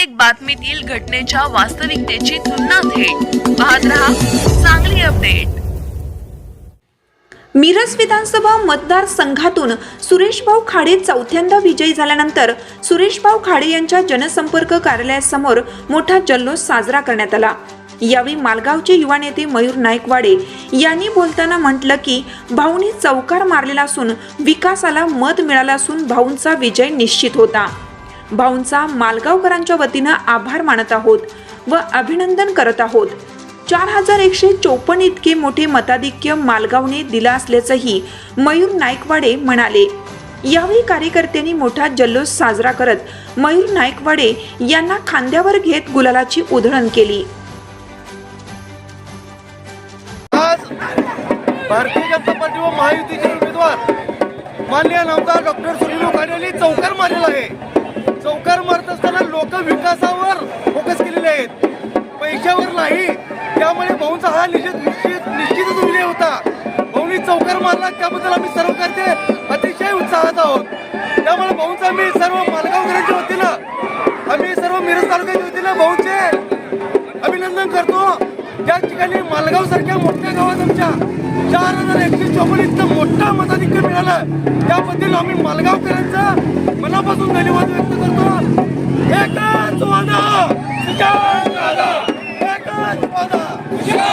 प्रत्येक बातमीतील घटनेच्या वास्तविकतेची तुलना थेट. पाहत रहा चांगली अपडेट. मिरज विधानसभा मतदारसंघातून सुरेशभाऊ खाडे चौथ्यांदा विजयी झाल्यानंतर सुरेशभाऊ खाडे यांच्या जनसंपर्क कार्यालयासमोर मोठा जल्लोष साजरा करण्यात आला. यावेळी मालगावचे युवा नेते मयूर नाईकवाडे यांनी बोलताना म्हटलं की भाऊनी चौकार मारलेला असून विकासाला मत मिळालं असून भाऊंचा विजय निश्चित होता. भाऊंचा मालगावकरांच्या वतीनं आभार मानत आहोत व अभिनंदन करत आहोत. चार हजार एकशे चोपन्न इतके मोठे मताधिक्य मालगावने दिला असल्याचंही मयूर नाईकवाडे म्हणाले. यावेळी कार्यकर्त्यांनी मोठा जल्लोष साजरा करत मयूर नाईकवाडे यांना खांद्यावर घेत गुलालाची उधळण केली. आज भारतीय जनता पार्टी व महायुतीचे उमेदवार माननीय नामदार डॉक्टर सुनील उखाडे चौकार मारलेला आहे. चौकार मारत असताना लोक विकासावर फोकस केलेले आहेत. पैशावर नाही त्यामुळे भाऊंचा हा निश्चित निश्चित निश्चितच विजय होता. भाऊनी चौकार मारला त्याबद्दल आम्ही सर्व करते अतिशय उत्साहात आहोत. त्यामुळे भाऊंचा आम्ही सर्व मालगावकरांच्या वतीनं आम्ही सर्व मिरज तालुक्याच्या वतीनं भाऊंचे अभिनंदन करतो. ज्या ठिकाणी मालगाव सारख्या मोठ्या गावात आमच्या चार हजार एकशे चौपन्न इतकं मोठा मताधिक्य मिळालं त्याबद्दल आम्ही मालगावकरांचा मनापासून धन्यवाद व्यक्त करतो. एकच वादा विजय वादा. एकच वादा